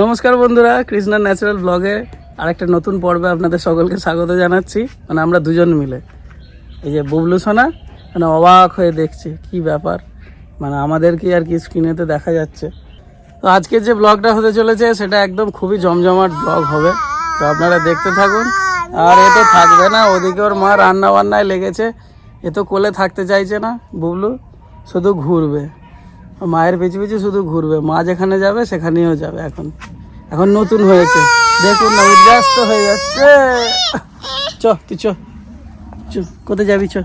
নমস্কার বন্ধুরা কৃষ্ণা ন্যাচারাল ব্লগে আরেকটা নতুন পর্বে আপনাদের সকলকে স্বাগত জানাচ্ছি। মানে আমরা দুজন মিলে। এই যে বুবলু সোনা মানে অবাক হয়ে দেখছে, কি ব্যাপার? মানে আমাদেরকে আর কি স্ক্রিনেতে দেখা যাচ্ছে? তো আজকে যে ব্লগটা হতে চলেছে, সেটা একদম খুবই জমজমাট ব্লগ হবে। তো আপনারা দেখতে থাকুন। আর এ তো থাকবে না, ওদিকে ওর মা রান্না বান্নায় লেগেছে। এ তো কোলে থাকতে চাইছে না, বুবলু। শুধু ঘুরবে। মায়ের পিছু পিছু শুধু ঘুরবে। মা যেখানে যাবে, সেখানেও যাবে এখন। এখন নতুন হয়েছে। দেখুন না উদ্যাস্ত হয়ে যাচ্ছে। চ, তুই চ। কোথায় যাবি, চ।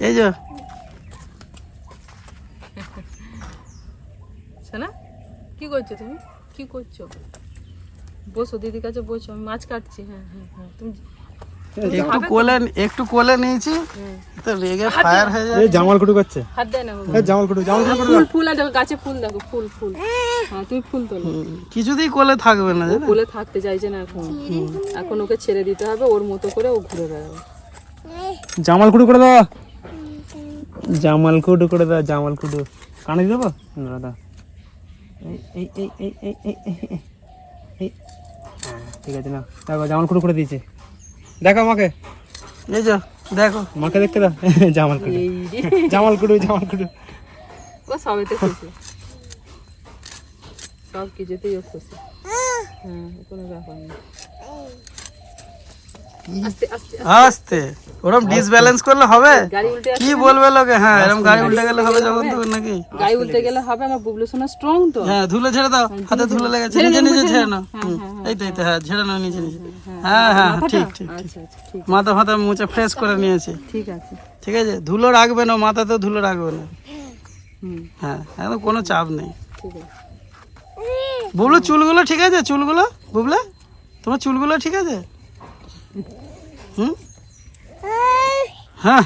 এই যো। কি করছ তুমি? কি করছ? বসো, দিদির কাছে বসো, আমি মাছ কাটছি। হ্যাঁ হ্যাঁ হ্যাঁ তুমি একটু কোলে একটু কোলে নিয়েছি। তো রেগে ফায়ার হয়ে যায় এই জামাল কুটু করছে। হাত দেয় না এই জামাল কুটু জামাল কুটু ফুল ফুল আছে গাছে ফুল দেখো ফুল ফুল। হ্যাঁ তুমি ফুল তোলো। কিছুতেই কোলে থাকবে না জানো? ফুলে থাকতে চাইছে না এখন। এখন ওকে ছেড়ে দিতে হবে ওর মতো করে ও ঘুরে বেড়াবে। জামাল কুটু করে দাও। জামাল কুটু করে দাও জামাল কুটু। কানে দিয়ে দেবো? না দাও এই এই এই এই এই এই এই, এই, এই। হ্যাঁ, ঠিক আছে না দেখো জামাল কুটু করে দিয়েছে। দেখো এই যো দেখো। মাকে দেখতে দাও। জামাল কুটু। জামাল কুটু জামাল কুটু। ও সবেতে খুশি। সব কিছুতেই খুশি। হ্যাঁ কোনো ব্যাপার নেই। আস্তে ওরম ডিসব্যালেন্স করলে হবে? কি বলবে লোকে? হ্যাঁ এরকম গাড়ি উল্টে গেলে হবে যখন তখন নাকি? গাড়ি উল্টে গেলে হবে? আমার বুবলু সোনা স্ট্রং তো। হ্যাঁ ধুলে ছেড়ে দাও। হাতে ধুলে লেগেছে। নিচে নিচে ছেড়ে নাও। হুম, এই তো এই তো হ্যাঁ ঝেড়ে নাও নিচে নিচে হ্যাঁ হ্যাঁ হ্যাঁ, ঠিক ঠিক আচ্ছা আচ্ছা ঠিক। মাথা ফাতা মুছে ফ্রেশ করে নিয়েছে। ঠিক আছে। ঠিক আছে? ধুলো রাখবে না মাথাতেও ধুলো রাখবে না। হ্যাঁ একদম কোনো চাপ নেই। বুবলু চুলগুলো ঠিক আছে? চুলগুলো? বুবলে তোমার চুলগুলো ঠিক আছে? হুম হ্যাঁ।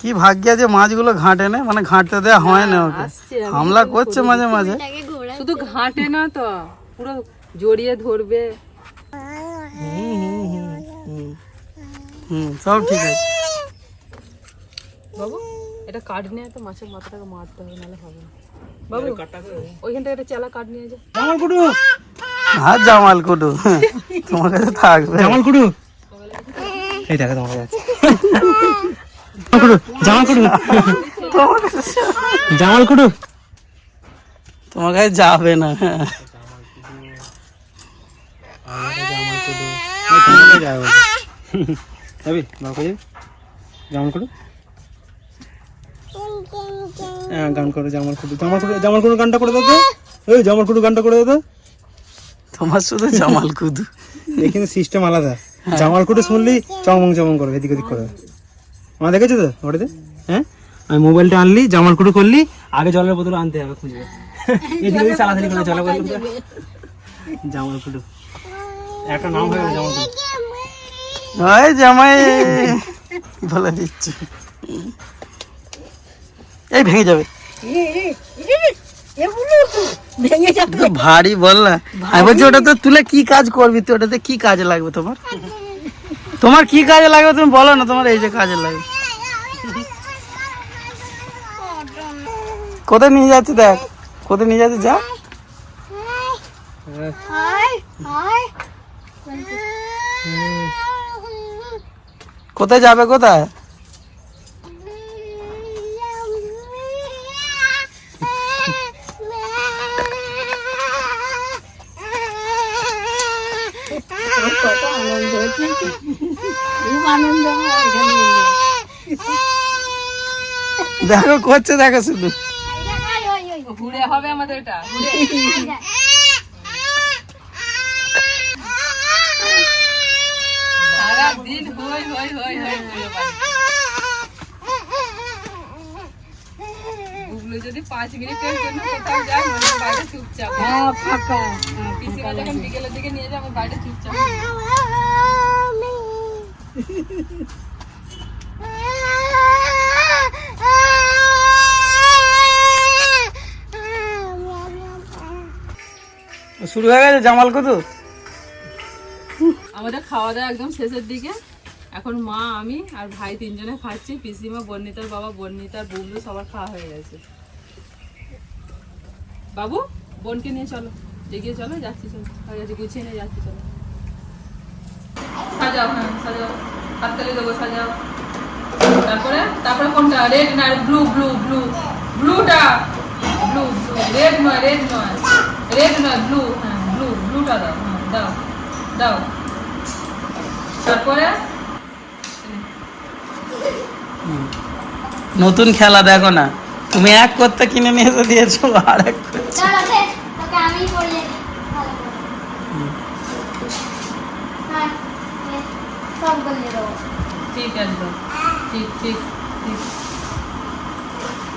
কি ভাগ্য যে মাছগুলো ঘাটে না মানে ঘাঁটতে দেওয়া হয় না ওকে। হামলা করছে মাঝে মাঝে। শুধু ঘাটে না তো পুরো জড়িয়ে ধরবে। হুম সব ঠিক আছে। বাবু এটা কাঠ নিয়ে তো মাছের মাথাটাকে মারতে হবে নাহলে হবে না। বাবু ওইখান থেকে একটা চেলা কাঠ নিয়ে যা কুটু আর জামাল কুটু তোমার কাছে থাকবে। জামাল কুটু এই দেখো তোমার কাছে জামাল কুটু জামাল কুটু জামাল কুটু তোমার কাছে যাবে না। যাবি? বাবা জামাল কুটু হ্যাঁ গান করো জামাল কুটু জামাল কুটু জামাল কুটু গানটা করে দাও এই জামাল কুটু গানটা করে দাও তোমার শুধু জামাল কুদু এখানে সিস্টেম আলাদা। জামাল কুটু শুনলেই চমং চমং করবে এদিক ওদিক করবে আমার দেখেছ তো ওটাতে হ্যাঁ? আমি মোবাইলটা আনলি জামাল কুটু করলি আগে জলের বোতল আনতে হবে খুঁজবে। এদিকে ওদিক চালাচালি করে জলের বোতল জামাল কুটু একটা নাম হয়ে গেল জামাল কুটু জামাই বলে দিচ্ছি। এই ভেঙে যাবে। ভারী বল না। আমি বলছি ওটা তো তুলে কি কাজ করবি তুই? ওটাতে কি কাজে লাগবে তোমার? তোমার কি কাজে লাগবে তুমি বলো না তোমার এই যে কাজে লাগবে। কোথায় নিয়ে যাচ্ছে দেখ? কোথায় নিয়ে যাচ্ছে? যা। কোথায় যাবে কোথায়? দেখো করছে দেখো শুধু। ঘুরে হবে আমাদের এটা ঘুরে। সারাদিন হই হই হই হই ঘুরে বেড়ায়। গুগলো যদি পাঁচ মিনিটের জন্য কোথাও যায় মনে হয় বাইরে চুপচাপ। হ্যাঁ ফাঁকা। পিসিমা যখন বিকেলের দিকে নিয়ে যাব বাইরে চুপচাপ। শুরু হয়ে গেছে জামাল কত আমাদের খাওয়া দাওয়া একদম শেষের দিকে। এখন মা, আমি আর ভাই তিনজনে খাচ্ছি। পিসিমা, বর্ণিতার বাবা বর্ণিতার বুবলু সবার খাওয়া হয়ে গেছে। বাবু, বোনকে নিয়ে চলো। এগিয়ে চলো, যাচ্ছি চলো। গেছে গুছিয়ে নিয়ে যাচ্ছি চলো। সাজাও হ্যাঁ সাজাও। হাততালি দেবো সাজাও। তারপরে তারপরে কোনটা? রেড না ব্লু ব্লু ব্লু ব্লুটা ব্লু রেড নয় রেড নয়। রেড নয় ব্লু হ্যাঁ ব্লু ব্লুটা দাও হ্যাঁ দাও দাও। তারপরে? নতুন খেলা দেখো না। তুমি এক করতে কিনে নিয়ে এসে দিয়েছ আর এক করতে। আমি পড়িয়ে দিই ভালো করে হ্যাঁ নে, সব বলিয়ে দেবো। ঠিক একদম ঠিক ঠিক ঠিক।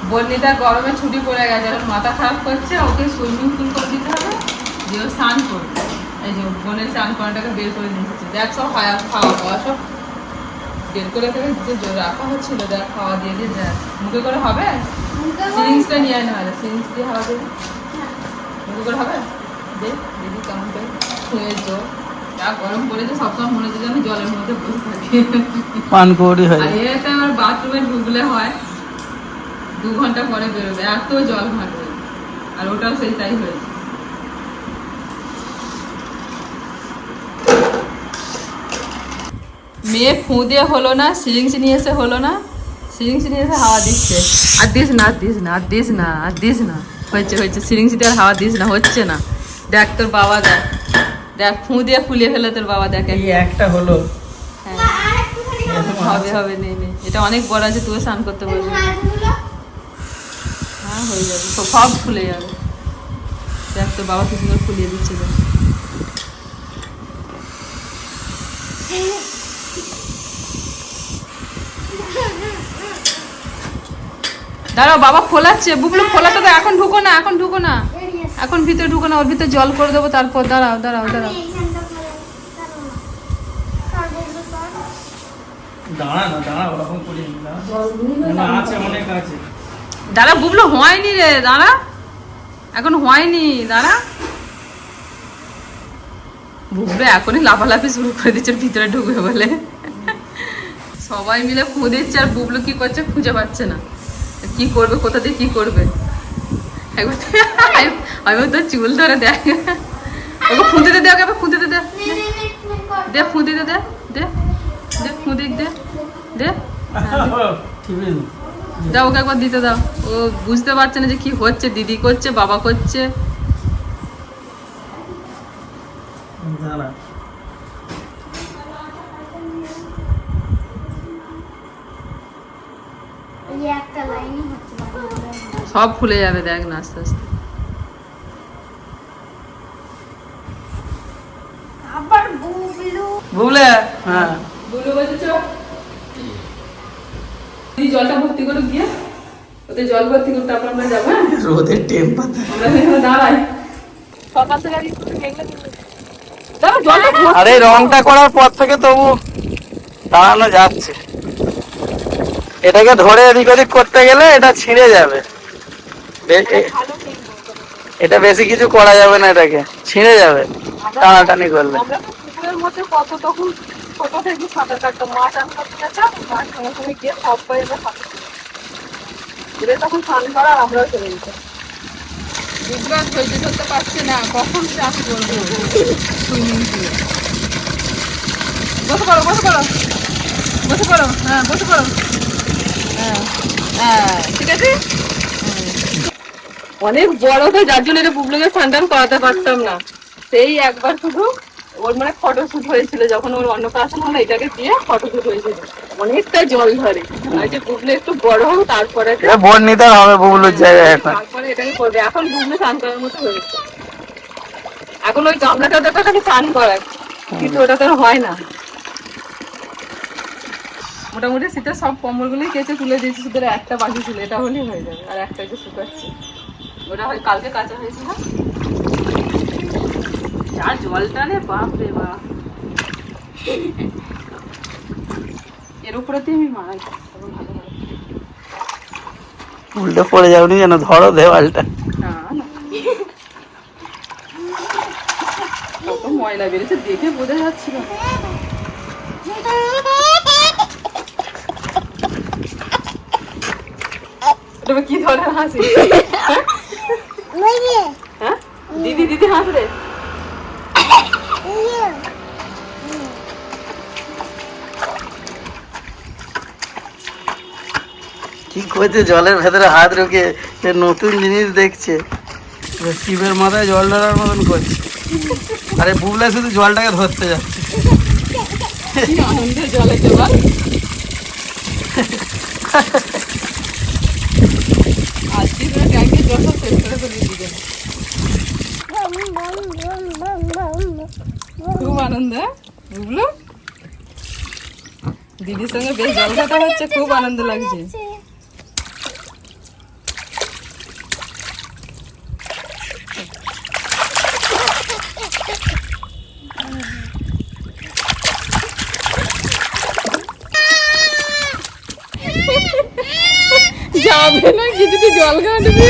বর্ণিতা গরমে ছুটি পড়ে গেছে এখন মাথা খারাপ করছে ওকে সুইমিং পুল করে দিতে হবে যে ও স্নান করবে। এই যে বোনের স্নান করাটাকে বের করে নিয়ে এসেছে। দেখ সব খাওয়া খাওয়া দাওয়া সব বের করে করে যে রাখা হচ্ছিল দেখ খাওয়া দিয়ে দিয়ে দেখ। মুখে করে হবে? সিরিঞ্জটা নিয়ে আয় না হলে দিয়ে হাওয়া দেবে মুখে করে হবে? দে দিদি কেমন করে। শুয়ে জো হচ্ছে পান হয়ে আমার বাথরুমে ঢুকলে হয় দু ঘণ্টা পরে বেরোবে এত জল ঘাটবে আর ওটাও সেই তাই হয়েছে। মেয়ে ফুঁ দিয়ে হলো না সিরিঞ্জ নিয়ে এসে হলো না সিরিঞ্জ নিয়ে এসে হাওয়া দিচ্ছে। আর দিস না দিস না আর দিস না আর দিস না। হয়েছে হয়েছে সিরিঞ্জ দিয়ে আর হাওয়া দিস না হচ্ছে না। দেখ তোর বাবা দেখ। দেখ ফুঁ দিয়ে ফুলিয়ে ফেলে তোর বাবা দেখ এই একটা হলো। হ্যাঁ। হবে হবে নেই নেই এটা অনেক বড় আছে তুই স্নান করতে পারবি। হ্যাঁ হয়ে যাবে। সব- সব ফুলে যাবে। দেখ তোর বাবা কি সুন্দর ফুলিয়ে দিচ্ছে দেখ। দাঁড়াও বাবা খোলাচ্ছে বুকলু খোলাতে তো এখন ঢুকো না এখন ঢুকো না। এখন ভিতরে ঢুকো না ওর ভিতরে জল করে দেবো তারপর দাঁড়াও দাঁড়াও দাঁড়াও। দাঁড়া না দাঁড়া ওরকম করি না। আছে অনেক আছে। দাঁড়া বুবলু হয়নি রে দাঁড়া। এখন হয়নি দাঁড়া। বুবলু এখনই লাফালাফি শুরু করে দিচ্ছে ওর ভিতরে ঢুকবে বলে। সবাই মিলে খুঁদিচ্ছে আর বুবলু কি করছে খুঁজে পাচ্ছে না। কি করবে কোথা দিয়ে কি করবে? একবার তোর চুল ধরে দেখ। ওকে খুঁদিতে দে, ওকে এবার খুঁদিতে দে। দে খুঁদিতে দে দে দে দে দে। ঠিক দাও, ওকে একবার দিতে দাও। ও বুঝতে পারছে না যে কি হচ্ছে, দিদি করছে, বাবা করছে। দাঁড়া। সব ফুলে যাবে দেখ না আস্তে আস্তে। আবার বুবলু। বুবলে? হ্যাঁ। বুলু বলছে দিদি জলটা ভর্তি করো গিয়ে। ওতে জল ভর্তি করতে তারপর আমরা যাব হ্যাঁ? রোদের টেম্পার আমরা এখানে দাঁড়াই। সকাল থেকে গাড়ি মেঘলা মেঘলা। দাঁড়া জলটা ভর্তি আর এই রংটা করার পর থেকে তবু দাঁড়ানো যাচ্ছে। এটাকে ধরে এদিক ওদিক করতে গেলে এটা ছিঁড়ে যাবে। এটা বেশি কিছু করা যাবে না এটাকে। ছিঁড়ে যাবে। টানাটানি করলে। বসে পড়ো বসে পড়ো। বসে পড়ো। হ্যাঁ বসে পড়ো। হ্যাঁ হ্যাঁ ঠিক আছে? অনেক বড় তো যার জন্য এটা পুবলিকে স্নান করাতে পারতাম না। সেই একবার শুধু ওর মানে ফটো শুট হয়েছিল যখন ওর অন্নপ্রাশন হলো এটাকে দিয়ে ফটো শুট হয়েছিল। অনেকটা জল ধরে। আর যে পুবলি একটু বড় হোক তারপরে নিতে হবে বুবলুর জায়গায় এখন। তারপরে এটাকে করবে। এখন পুবলি স্নান করার মতো হয়েছে এখন ওই গামলাটা ওটা তাকে স্নান করায় কিন্তু ওটা তো হয় না। মোটামুটি শীতের সব কম্বলগুলোই কেচে তুলে দিয়েছি শুধু একটা বাকি ছিল এটা হলেই হয়ে যাবে। আর একটা যে শুকাচ্ছে। ওটা হয় কালকে কাঁচা হয়েছে না আর জলটা রে বাপ রে বাপ। এর উপরেতে আমি মারাই উল্টো পড়ে যাওনি যেন ধরো দেওয়ালটা। কত ময়লা বেড়েছে দেখে বোঝা যাচ্ছিল কি ধরে হাসি দিদি দিদি হাস রে কি করছে? জলের ভেতরে হাত সে নতুন জিনিস দেখছে। শিবের মাথায় জল ঢালার মতন করছে। আরে বুবলা শুধু জলটাকে ধরতে যাচ্ছে। জলে জল আজকে তো ট্যাঙ্কে জল সব শেষ করে ফেলি দিদি Boom, boom, boom, boom, boom, boom. খুব আনন্দ হ্যাঁ? বুবলু দিদির সঙ্গে বেশ জল ঘাটা হচ্ছে খুব আনন্দ লাগছে। যাবে না কিছুতে জল ঘাটবে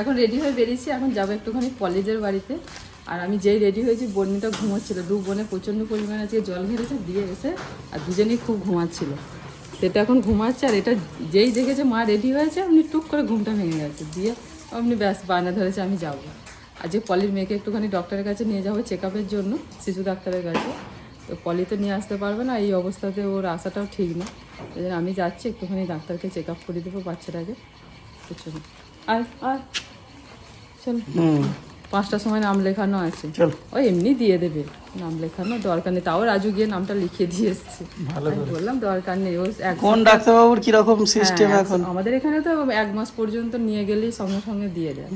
এখন রেডি হয়ে বেরিয়েছি, এখন যাব একটুখানি কলেজের বাড়িতে। আর আমি যেই রেডি হয়েছি বর্ণিটা ঘুমোচ্ছিল। দু বোনে প্রচণ্ড পরিমাণে আজকে জল ঘেরেছে দিয়ে এসে আর দুজনেই খুব ঘুমাচ্ছিল। সেটা এখন ঘুমাচ্ছে আর এটা যেই দেখেছে মা রেডি হয়েছে আপনি টুক করে ঘুমটা ভেঙে গেছে। দিয়ে আপনি ব্যাস, বায়না ধরেছে, আমি যাব। আর যে পলির মেয়েকে একটুখানি ডক্টরের কাছে নিয়ে যাব চেক জন্য, শিশু ডাক্তারের কাছে। তো পলি তো নিয়ে আসতে পারবে না, এই অবস্থাতে ওর আসাটাও ঠিক না। এই জন্য আমি যাচ্ছি, একটুখানি ডাক্তারকে চেক আপ করে দেবো বাচ্চাটাকে। চলো আর আর, চলো। পাঁচটার সময় নাম লেখানো আছে। চল। ওই এমনি দিয়ে দেবে। নাম লেখানো দরকার নেই। তাও রাজু গিয়ে নামটা লিখিয়ে দিয়ে এসছে। বললাম দরকার নেই। ও এক কোন ডাক্তারবাবুর কীরকম সিস্টেম হ্যাঁ, এখন? আমাদের এখানে তো এক মাস পর্যন্ত নিয়ে গেলেই সঙ্গে সঙ্গে দিয়ে দেয়।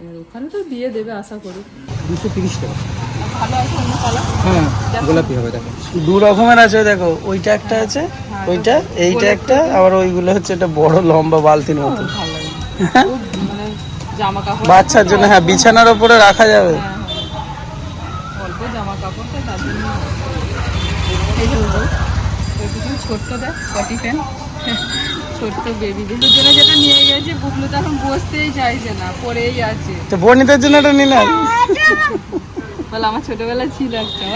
এবার ওখানে তো দিয়ে দেবে আশা করি। দুশো তিরিশ টাকা। ভালো আছে হ্যাঁ গোলাপি হবে দেখো। দু রকমের আছে দেখো। ওইটা একটা আছে ওইটা এইটা একটা আবার ওইগুলো হচ্ছে একটা বড় লম্বা বালতির মতো। ভালো। লাগে খুব জামা কাপড় বাচ্চার জন্য হ্যাঁ বিছানার ওপরে রাখা যাবে। হ্যাঁ, হ্যাঁ। অল্প জামা কাপড় তো তার জন্য। ছোট্ট দেখ পটি প্যান্ট ছোট্ট জন্য যেটা নিয়ে গেছে তো এখন বসতেই চাইছে না পড়েই আছে। তো বর্ণিতার জন্য এটা নিলে? বলে আমার ছোটবেলায় ছিল একটা।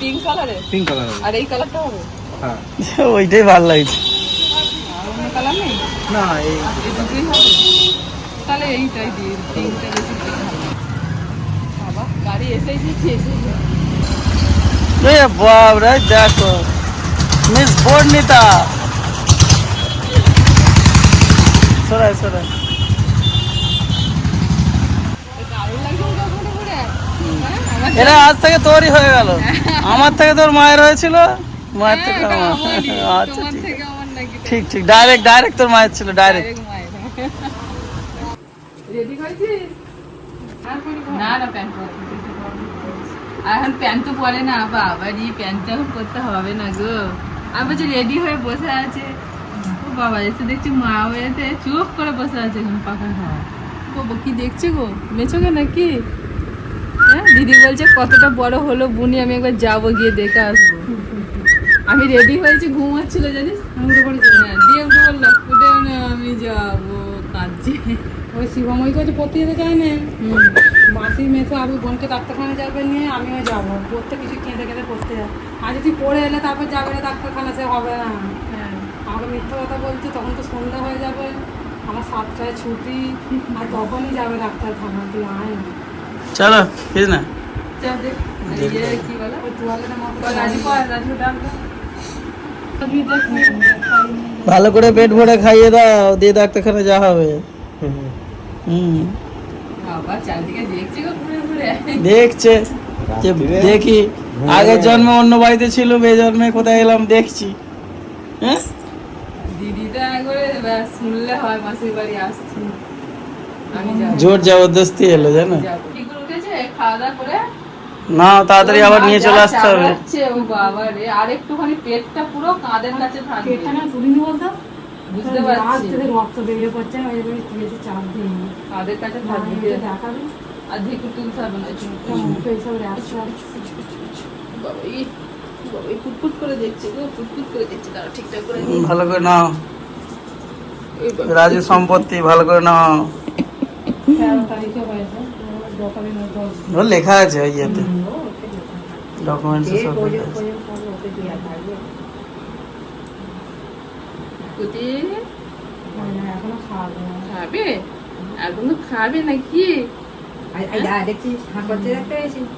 পিঙ্ক কালারের পিঙ্ক কালার আর এই কালারটা হবে? হ্যাঁ। ওইটাই ভালো লাগছে। কালার নেই? না এই দুটোই হবে। তাহলে এইটাই দিই পিঙ্কটা বেশি বাবা গাড়ি এসেই দিচ্ছি এসেই এ বাপ রে দেখো। মিস বর্ণিতা সরাই সরাই। হ্যাঁ এরা আজ থেকে তোরই হয়ে গেল। আমার থেকে তোর মায়ের হয়েছিল? মায়ের থেকে আমার। আচ্ছা ঠিক থেকে নাকি ঠিক ঠিক ডাইরেক্ট ডাইরেক্ট তোর মায়ের ছিল ডাইরেক্ট রেডি হয়েছিস না না প্যান্ট আর এখন প্যান্ট তো পরে না বাবারই প্যান্টটা করতে হবে না গো। আমি বলছি রেডি হয়ে বসে আছে। ও বাবা এসে দেখছি মা হয়েতে চুপ করে বসে আছে এখন পাখা খাওয়া ও কি দেখছি গো? মেছোকে নাকি? হ্যাঁ দিদি বলছে কতটা বড় হলো বুনি আমি একবার যাব গিয়ে দেখে আসব। আমি রেডি হয়েছি ঘুমাচ্ছিল জানিস? আমি উঠে পড়েছি। হ্যাঁ দিয়ে উঠে বলল উঠে না আমি যাব কাঁদছি ওই শিবময় কাছে পড়তে যেতে চায় না? মাসি মেসো আমি বোনকে ডাক্তারখানা যাবে নিয়ে আমিও যাব। পড়তে কিছু কেঁদে কেঁদে পড়তে যাব। আর যদি পড়ে এলে তারপর যাবে না ডাক্তারখানা সে হবে না। হ্যাঁ আমাকে মিথ্যা কথা বলছি তখন তো সন্ধ্যা হয়ে যাবে। আমার সাতটায় ছুটি আর তখনই যাবে ডাক্তারখানা। তুই আয় না। চলো ঠিক না। যা দেখ। কি বলো? ওই টুয়ালের মতো রাজু কর রাজু ডাক দাও। ভালো করে পেট ভরে খাইয়ে দাও দিয়ে ডাক্তারখানে যা হবে। হুম। দেখছি গো ঘুরে ঘুরে। দেখছে। যে দেখি আগের জন্মে অন্য বাড়িতে ছিল বে জন্মে কোথায় এলাম দেখছি। হ্যাঁ? দিদিটা একবারে শুনলে হয় মাসির বাড়ি আসছি। জোর জবরদস্তি এলো জানো? খাওয়া দাওয়া করে? না তাড়াতাড়ি আবার নিয়ে চলে আসতে হবে। ও বাবা রে। আর একটুখানি পেটটা পুরো কাঁধের কাছে থাকবে। এখানে তুলিনি বলতো? বুঝতে পারছি। রক্ত বেরিয়ে পড়ছে ওই জন্য তুলেছি চাপ দিয়ে কাঁধের কাছে থাকবে। দেখাবি। আর ধিকু তুলতে হবে না এইসব বাবা এই বাবা এই ফুটফুট করে দেখছে গো ফুটফুট করে দেখছে। তারা ঠিকঠাক করে ভালো করে নাও। রাজু সম্পত্তি ভালো করে নাও। তেরো তারিখে হয়েছে। লেখা আছে ওই ইয়েতে ডকুমেন্টস সব। খাবে এখন তো খাবে নাকি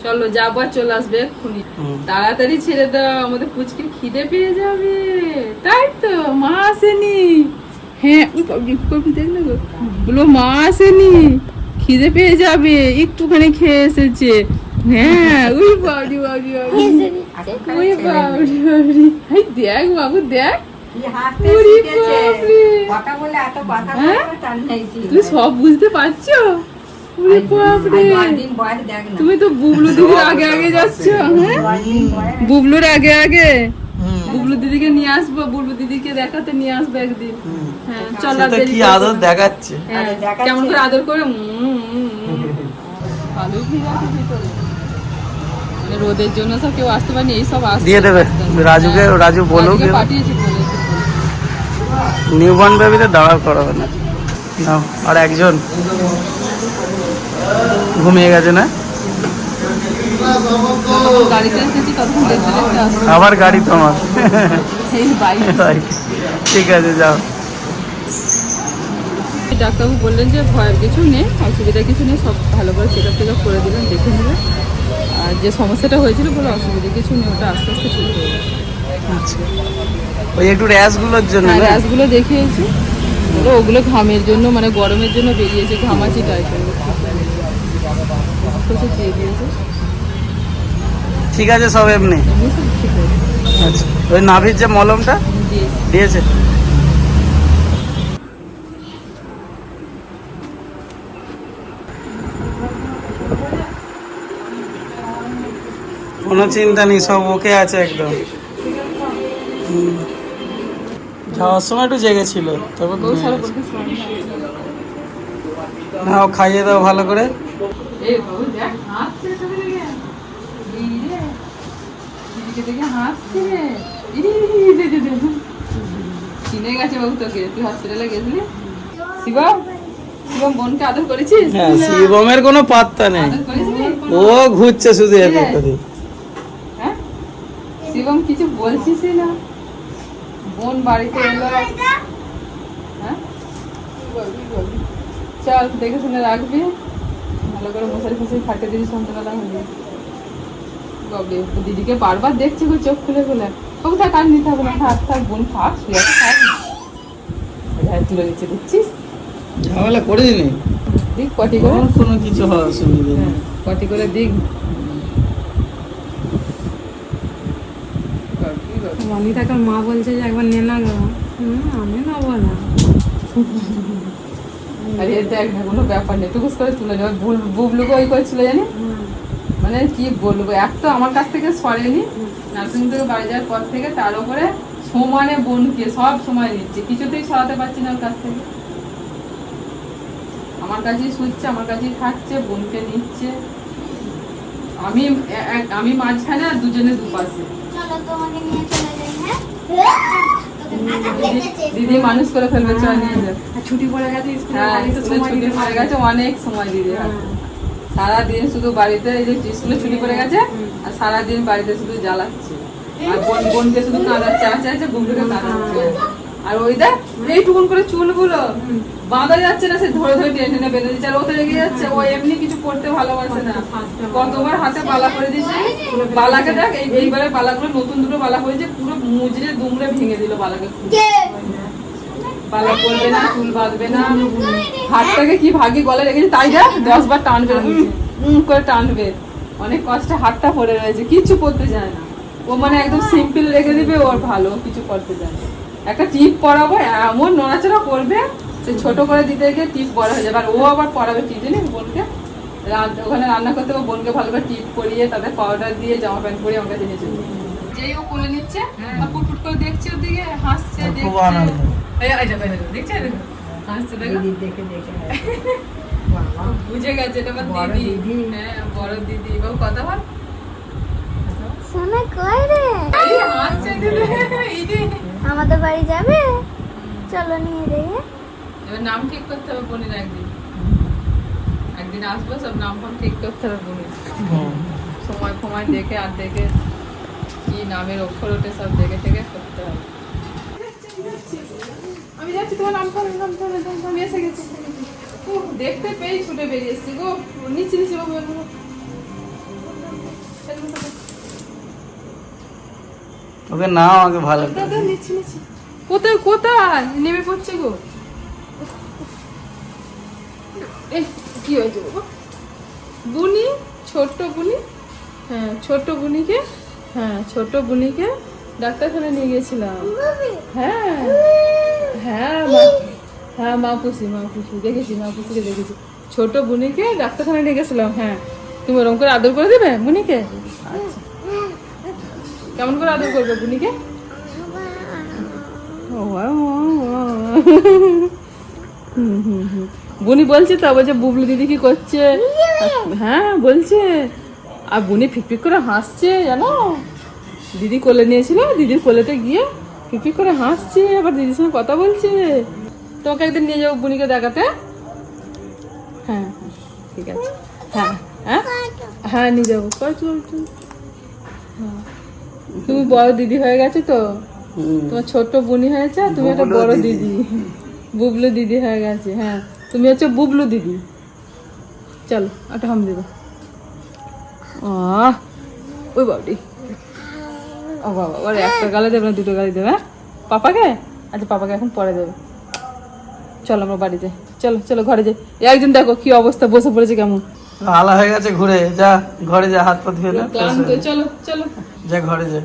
চলো যাব আর চলে আসবে এক্ষুনি তাড়াতাড়ি ছেড়ে দাও আমাদের পুচকে খিদে পেয়ে যাবে তাই তো মা আসেনি হ্যাঁ দেখ না গো। বলো মা আসেনি খিদে পেয়ে যাবে একটুখানি খেয়ে এসেছে। হ্যাঁ উই বাবরি বাবরি বাবরি। ওই বাবরি বাবরি। এই দেখ বাবু দেখ। হ্যাঁ? তুমি সব বুঝতে পারছ? তুমি তো বুবলু দিদির আগে আগে যাচ্ছ হ্যাঁ? বুবলুর আগে আগে। বুবলু দিদিকে নিয়ে আসব বুবলু দিদিকে দেখাতে নিয়ে আসব একদিন। হ্যাঁ চল সেটা দেরি কি আদর দেখাচ্ছে? হ্যাঁ, কেমন করে আদর করে উম, উম, উম। ভালোই ভিড় আছে ভিতরে। মানে রোদের জন্য সব কেউ আসতে পারেনি এই সব আসছে। দিয়ে দেবে। আস্তে আস্তে। রাজুকে হ্যাঁ, রাজু রাজুকে পাঠিয়েছি বলে। নিউ বর্ন বেবিতে দাঁড়াও করাবে না। আর একজন। ঘুমিয়ে গেছে না? গাড়িতে এসেছি ততক্ষণ দেখতে দেখতে আসছে আবার গাড়ি তোমার এই বাইক ঠিক আছে যাও। ডাক্তারবাবু বললেন যে ভয়ের কিছু নেই অসুবিধা কিছু নেই সব ভালো করে চেক আপ টেক আপ করে দিলেন দেখে নেবে আর যে সমস্যাটা হয়েছিল বলে অসুবিধা কিছু নেই ওটা আস্তে আস্তে ঠিক হয়ে যাবে। আচ্ছা। ওই একটু র্যাশগুলোর জন্য র্যাশগুলো দেখিয়েছি। ওগুলো ঘামের জন্য মানে গরমের জন্য বেরিয়েছে ঘামাচি টাইপের কিছু দিয়ে দিয়েছে ঠিক আছে সব এমনি। আচ্ছা ওই নাভির যে মলমটা, দিয়েছি কোনো চিন্তা নেই, সব ওকে আছে একদম। যাওয়ার সময় একটু জেগেছিল তবে না। খাইয়ে দাও ভালো করে এই বাবু দেখ হাসছে তোকে দেখে এই রে দেখে হাসছে। চিনে গেছে বাবু তোকে। তুই হসপিটালে গেছিলি? শিবম? শিবম বোনকে আদর করেছিস? হ্যাঁ শিবমের কোনো পাত্তা নেই। ও ঘুরছে শুধু এদিক ওদিক। হ্যাঁ? শিবম কিছু বলছিস না। বোন বাড়িতে এলো। হ্যাঁ? চল দেখে শুনে রাখবি। ভালো করে মশারি ফসারি ফাটে দিবি সন্ধ্যাবেলা হলে বাবরে দিদিকে বারবার দেখছি গো চোখ খুলে খুলে। থাক আর নিতে হবে না থাক থাক বোন থাক শুয়ে থাক। হ্যাঁ তুলে নিচ্ছে দেখছিস? ঝামেলা করে দিনি দিক কটি করে। কোনো কিছু অসুবিধা হ্যাঁ, কটি করে দিক মা বলছে যে একবার নে না গো। আমি নেব না। আরে না কোনো ব্যাপার নেই। টুকুস করে তুলে নেবে। বুবলুকে ওই করেছিল জানি মানে কি বলব এক তো আমার কাছ থেকে সরেনি নার্সিং থেকে বাড়ি যাওয়ার পর থেকে তার উপরে সমানে বোনকে সব সময় নিচ্ছে কিছুতেই সরাতে পারছি না ওর কাছ থেকে। আমার কাছেই শুচ্ছে আমার কাছেই খাচ্ছে বোনকে নিচ্ছে। আমি আমি মাঝখানে আর দুজনে দুপাশে। চলো তোমাকে নিয়ে চলে যাই হ্যাঁ? দিদি- মানুষ করে ফেলবে চল নিয়ে যা। ছুটি পড়ে গেছে হ্যাঁ অনেক সময় দিদি। সারাদিন শুধু বাড়িতে এই যে স্কুলে ছুটি পড়ে গেছে, আর সারাদিন বাড়িতে শুধু জ্বালাচ্ছে। আর বোন, বোনকে শুধু কাঁদাচ্ছে আছে আছে বুবলুকে কাঁদাচ্ছে। আর ওই দেখ, এইটুকুন করে চুলগুলো বাঁধা যাচ্ছে না, সে ধরে ধরে টেনে টেনে বেঁধে দিচ্ছে, আর ও তো লেগে যাচ্ছে। ও এমনি কিছু করতে ভালোবাসে না। কতবার হাতে বালা করে দিয়েছে। বালাকে দেখ, এই এইবারে বালাগুলো, নতুন দুটো বালা করেছে পুরো মুজরে দুমড়ে ভেঙে দিল বালাকে। বালা করবে না চুল বাঁধবে না হাতটাকে কি ভাগে গলে রেখেছে? তাই দেখ দশ বার টানবে করে টানবে। অনেক কষ্টে হাতটা পড়ে রয়েছে কিচ্ছু করতে যায় না। ও মানে একদম সিম্পল রেখে দিবে ওর ভালো কিছু করতে যায় একটা টিপ পরাবো এমন নড়াচড়া করবে সে ছোট করে দিতে গিয়ে টিপ বড় হয়ে যাবে। আর ও আবার পরাবে টিপ জানিস? বোনকে ওখানে রান্না করতে ও বোনকে ভালো করে টিপ করিয়ে তাদের পাউডার দিয়ে জামা প্যান্ট পরিয়ে আমার কাছে নিয়ে চলে যেই ও কোলে নিচ্ছে পুটপুট করে দেখছে ওদিকে হাসছে দেখছে। দেখো? বুঝে গেছে এটা আমার দিদি। হ্যাঁ বড় দিদি। বাবু কথা বল। সোনা কই রে? এই হাসছে দিদি, এই যে। আমাদের বাড়ি যাবে? চলো নিয়ে যাই হ্যাঁ? এবার নাম ঠিক করতে হবে বোনের একদিন। একদিন আসব সব নাম ফাম ঠিক করতে হবে বোনের। সময় ফময় দেখে আর দেখে কি নামের অক্ষর ওঠে সব দেখে থেকে করতে হবে। আমি যাচ্ছি তোমার নাম করে নাম করে আমি এসে গেছি। উহ, দেখতে পেয়ে ছুটে বেরিয়ে এসছি গো। নিচ্ছি নিচ্ছি বাবু ওকে নাও আগে ভালো নিচ্ছি নিচ্ছি কোথায় কোথায়? নেমে পড়ছে গো। এ কি হয়েছে বাবা? বুনি ছোট্ট বুনি? হ্যাঁ ছোট্ট বুনিকে হ্যাঁ ছোট্ট বুনিকে ডাক্তারখানে নিয়ে গেছিলাম হ্যাঁ। হ্যাঁ মা। হ্যাঁ মা পুষি মা পুষি। দেখেছি মা পুষিকে দেখেছি। ছোট বুনিকে ডাক্তারখানে নিয়ে গেছিলাম হ্যাঁ। তুমি ওরকম করে আদর করে দেবে বুনিকে? আচ্ছা। কেমন করে আদর করবে বুনিকে। বুনি বলছে তো বলছে বুবলু দিদি কি করছে? হ্যাঁ বলছে। আর বুনি ফিকফিক করে হাসছে জানো? দিদি কোলে নিয়েছিল দিদির কোলেতে গিয়ে ফিকফিক করে হাসছে আবার দিদির সঙ্গে কথা বলছে। তোমাকে একদিন নিয়ে যাব বুনিকে দেখাতে। হ্যাঁ ঠিক আছে। হ্যাঁ হ্যাঁ? হ্যাঁ নিয়ে যাব। কয় চল চল। হ্যাঁ। তুমি বড় দিদি হয়ে গেছো তো? তোমার ছোট্ট বুনি হয়েছে তুমি একটা বড় দিদি। বুবলু দিদি হয়ে গেছে হ্যাঁ। তুমি হচ্ছে বুবলু দিদি। চলো একটা হাম দেবো। আহ ওই বাবরি ও বাবা ওর একটা গালে দেবে না দুটো গালে দেবে হ্যাঁ? পাপাকে? আচ্ছা পাপাকে এখন পরে দেবে। চলো আমরা বাড়ি যাই চলো চলো ঘরে যাই। একজন দেখো কি অবস্থা বসে পড়েছে কেমন। আলা হয়ে গেছে ঘুরে যা ঘরে যা হাত পা ধুয়ে না চলো চলো। যা ঘরে যা।